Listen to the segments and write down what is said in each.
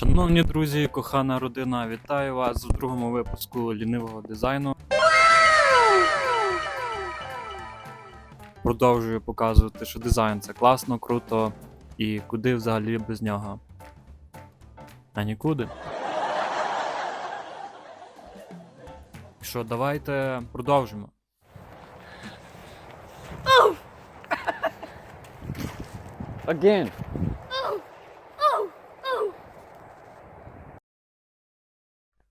Шановні друзі, кохана родина, вітаю вас у другому випуску лінивого дизайну. Продовжую показувати, що дизайн це класно, круто і куди взагалі без нього. А нікуди. Що, давайте продовжимо. Again.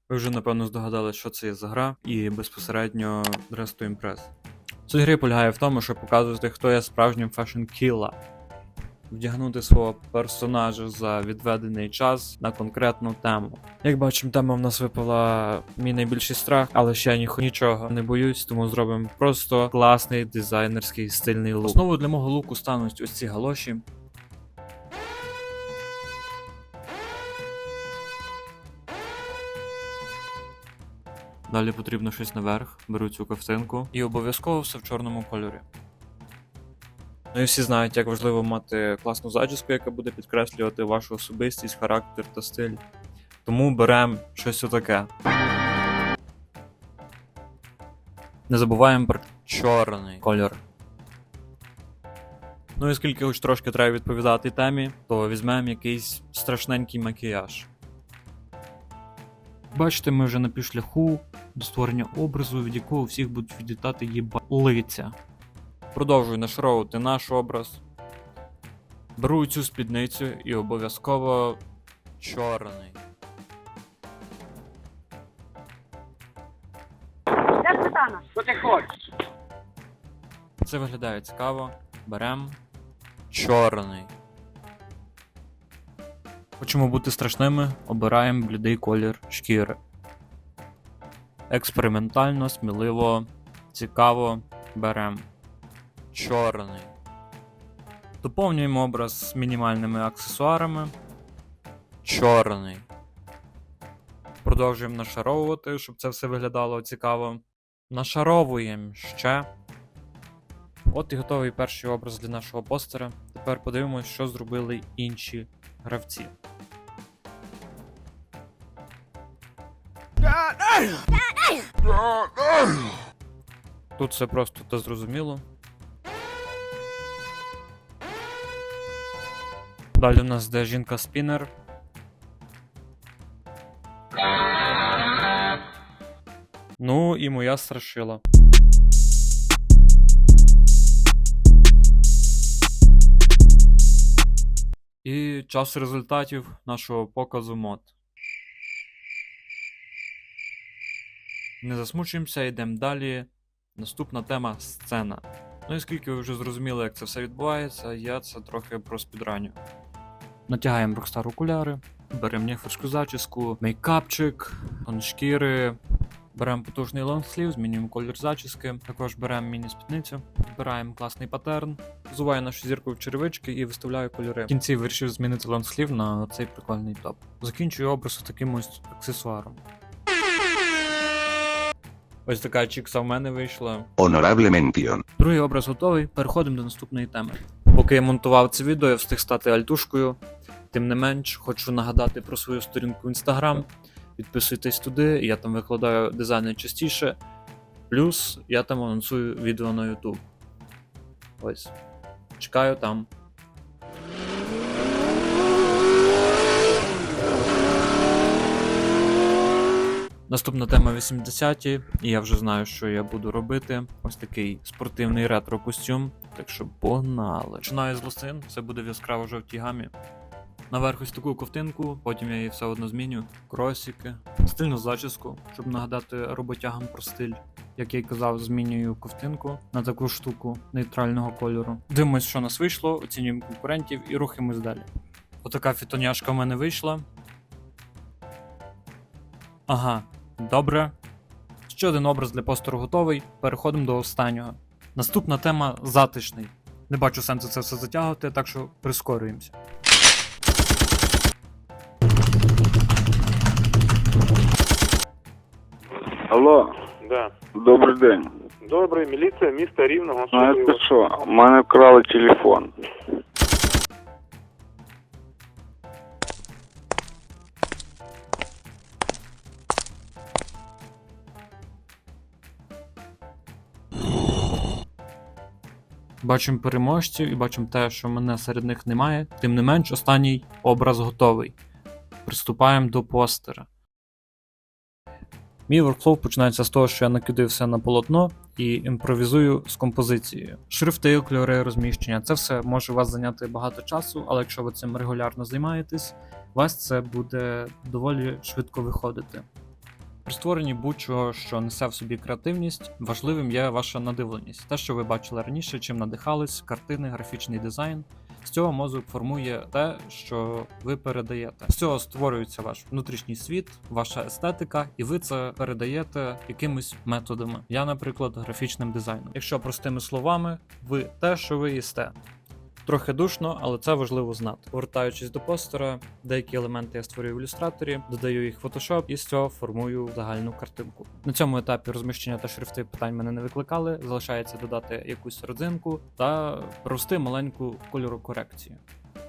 Ви вже напевно здогадались, що це є за гра, і безпосередньо Dress to Impress. Суть гри полягає в тому, щоб показувати, хто є справжнім фешн кілла. Вдягнути свого персонажа за відведений час на конкретну тему. Як бачимо, тема в нас випала мій найбільший страх, але ще ні, нічого не боюсь, тому зробимо просто класний дизайнерський стильний лук. Основою для мого луку стануть ось ці галоші. Далі потрібно щось наверх, беру цю ковтинку і обов'язково все в чорному кольорі. Ну і всі знають, як важливо мати класну зачіску, яка буде підкреслювати вашу особистість, характер та стиль. Тому беремо щось отаке. Не забуваємо про чорний кольор. Ну і оскільки хоч трошки треба відповідати темі, то візьмемо якийсь страшненький макіяж. Бачите, ми вже на півшляху до створення образу, від якого всіх будуть відлітати їба лиця. Продовжую нашаровувати наш образ. Беру цю спідницю і обов'язково чорний. Де сметана? Що ти хочеш? Це виглядає цікаво. Берем чорний. Хочемо бути страшними, обираємо блідий колір шкіри. Експериментально, сміливо, цікаво берем чорний. Доповнюємо образ з мінімальними аксесуарами. Чорний. Продовжуємо нашаровувати, щоб це все виглядало цікаво. Нашаровуємо ще. От і готовий перший образ для нашого постера. Тепер подивимось, що зробили інші гравці. Тут все просто та зрозуміло. Далі у нас де жінка спінер. Ну і моя страшила. І час результатів нашого показу мод. Не засмучуємося, йдемо далі. Наступна тема сцена. Ну і оскільки ви вже зрозуміли, як це все відбувається, я це трохи проспідраню. Натягаємо Rockstar окуляри, беремо неферську зачіску, мейкапчик, шкіри, беремо потужний лонгслів, змінюємо колір зачіски, також беремо міні-спідницю, збираємо класний паттерн, взуваю нашу зірку в черевички і виставляю кольори. В кінці вирішив змінити лонгслів на цей прикольний топ. Закінчую образ таким аксесуаром. Ось така чікса в мене вийшла. Honorable mención. Другий образ готовий, переходимо до наступної теми. Поки я монтував це відео, я встиг стати альтушкою. Тим не менш, хочу нагадати про свою сторінку в Instagram. Підписуйтесь туди, я там викладаю дизайни частіше. Плюс я там анонсую відео на YouTube. Ось. Чекаю там. Наступна тема 80-ті, і я вже знаю, що я буду робити. Ось такий спортивний ретро-костюм. Так що погнали. Починаю з лосин, все буде в яскраво жовтій гамі. Наверх ось таку ковтинку, потім я її все одно зміню. Кросіки, стильну зачіску, щоб нагадати роботягам про стиль. Як я й казав, змінюю ковтинку на таку штуку нейтрального кольору. Дивимось, що нас вийшло, оцінюємо конкурентів і рухаємось далі. Отака фітоняшка в мене вийшла. Ага, добре. Ще один образ для постеру готовий. Переходимо до останнього. Наступна тема затишний. Не бачу сенсу це все затягувати, так що прискорюємося. Алло, Да. добрий день. Добре, міліція міста Рівного. Знаєте що, у мене вкрали телефон. Бачимо переможців і бачимо те, що мене серед них немає. Тим не менш, останній образ готовий. Приступаємо до постера. Мій воркфлоу починається з того, що я накидаю все на полотно і імпровізую з композицією. Шрифти, кольори, розміщення це все може у вас зайняти багато часу, але якщо ви цим регулярно займаєтесь, вас це буде доволі швидко виходити. При створенні будь-чого, що несе в собі креативність, важливим є ваша надивленість. Те, що ви бачили раніше, чим надихались, картини, графічний дизайн. З цього мозок формує те, що ви передаєте. З цього створюється ваш внутрішній світ, ваша естетика, і ви це передаєте якимись методами. Я, наприклад, графічним дизайном. Якщо простими словами, ви те, що ви їсте. Трохи душно, але це важливо знати. Повертаючись до постера, деякі елементи я створюю в ілюстраторі, додаю їх в Photoshop і з цього формую загальну картинку. На цьому етапі розміщення та шрифти питань мене не викликали. Залишається додати якусь родзинку та провести маленьку кольору корекцію.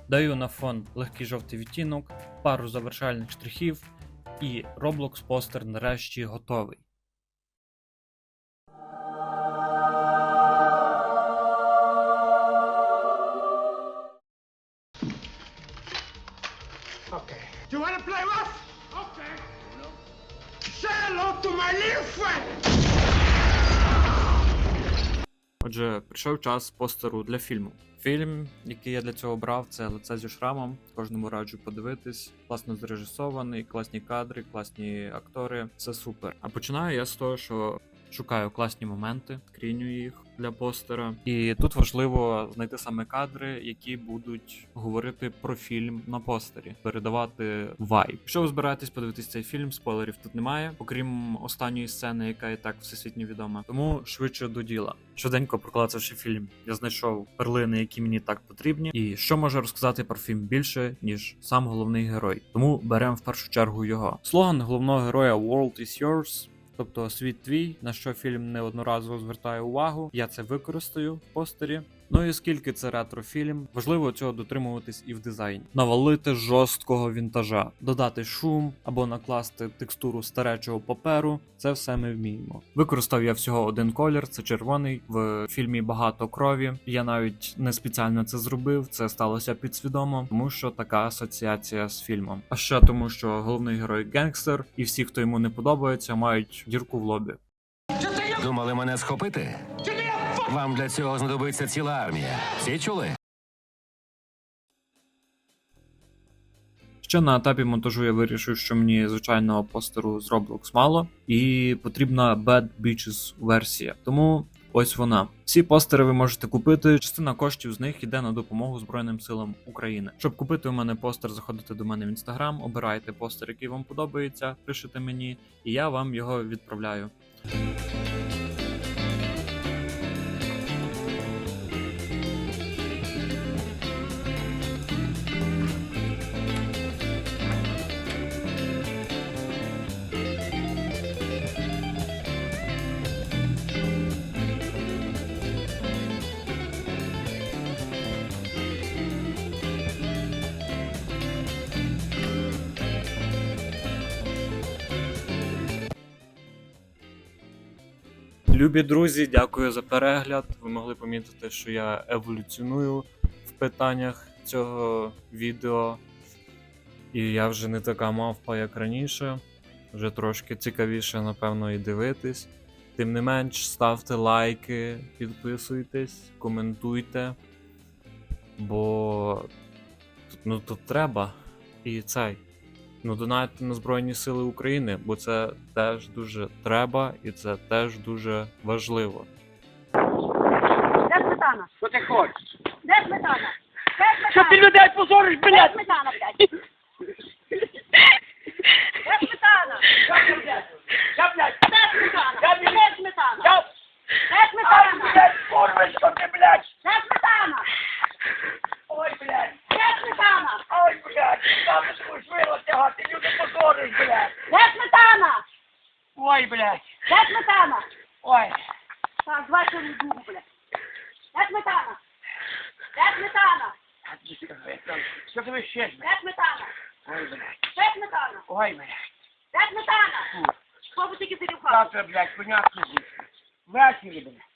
Даю на фон легкий жовтий відтінок, пару завершальних штрихів, і Roblox постер нарешті готовий. To my little. Отже, прийшов час постеру для фільму. Фільм, який я для цього брав, це лице зі шрамом. Кожному раджу подивитись. Класно зрежисований, класні кадри, класні актори. Це супер. А починаю я з того, що шукаю класні моменти, скріню їх для постера. І тут важливо знайти саме кадри, які будуть говорити про фільм на постері, передавати вайб. Якщо ви збираєтесь подивитись цей фільм, спойлерів тут немає, окрім останньої сцени, яка і так всесвітньо відома. Тому швидше до діла. Швиденько проклацавши фільм, я знайшов перлини, які мені так потрібні. І що може розказати про фільм більше, ніж сам головний герой. Тому беремо в першу чергу його. Слоган головного героя World is yours. Тобто світ твій, на що фільм неодноразово звертає увагу, я це використаю в постері. Ну і оскільки це ретрофільм, важливо цього дотримуватись і в дизайні. Навалити жорсткого вінтажа, додати шум або накласти текстуру старечого паперу. Це все ми вміємо. Використав я всього один колір, це червоний. В фільмі багато крові. Я навіть не спеціально це зробив. Це сталося підсвідомо, тому що така асоціація з фільмом. А ще тому, що головний герой генгстер, і всі, хто йому не подобається, мають дірку в лобі. Думали мене схопити? Вам для цього знадобиться ціла армія. Всі чули? Ще на етапі монтажу я вирішив, що мені звичайного постеру з Roblox мало, і потрібна Bad Beaches версія. Тому ось вона. Всі постери ви можете купити. Частина коштів з них йде на допомогу Збройним силам України. Щоб купити у мене постер, заходите до мене в інстаграм, обираєте постер, який вам подобається, пишете мені, і я вам його відправляю. Любі друзі, дякую за перегляд. Ви могли помітити, що я еволюціоную в питаннях цього відео. І я вже не така мавпа, як раніше. Вже трошки цікавіше, напевно, і дивитись. Тим не менш, ставте лайки, підписуйтесь, коментуйте. Бо ну тут треба. І цей. Ну, донайте на Збройні Сили України, бо це теж дуже треба і це теж дуже важливо. Де сметана? Що ти хочеш? Де сметана? Де Що ти сметана? людей позориш, Де блядь? сметана, блядь? Де сметана? Я, блядь, Де сметана? Я не- Де сметана? я, Де ай, сметана? блядь, курва, що ти, блядь? Де сметана? Ой, блядь, Де сметана? ой, блядь, там ж будеш вило тягати, люди позориш, блядь. Де сметана? Ой, блядь, Де сметана? ой, Так, два мені другу, блядь. Де сметана? Де сметана? що ти вищеш, блядь? Де сметана? Ой, блядь, Де сметана? ой, блядь. Де сметана? Що ви тільки? Завтра, блядь, понятно, звідси. Ввечері, блядь.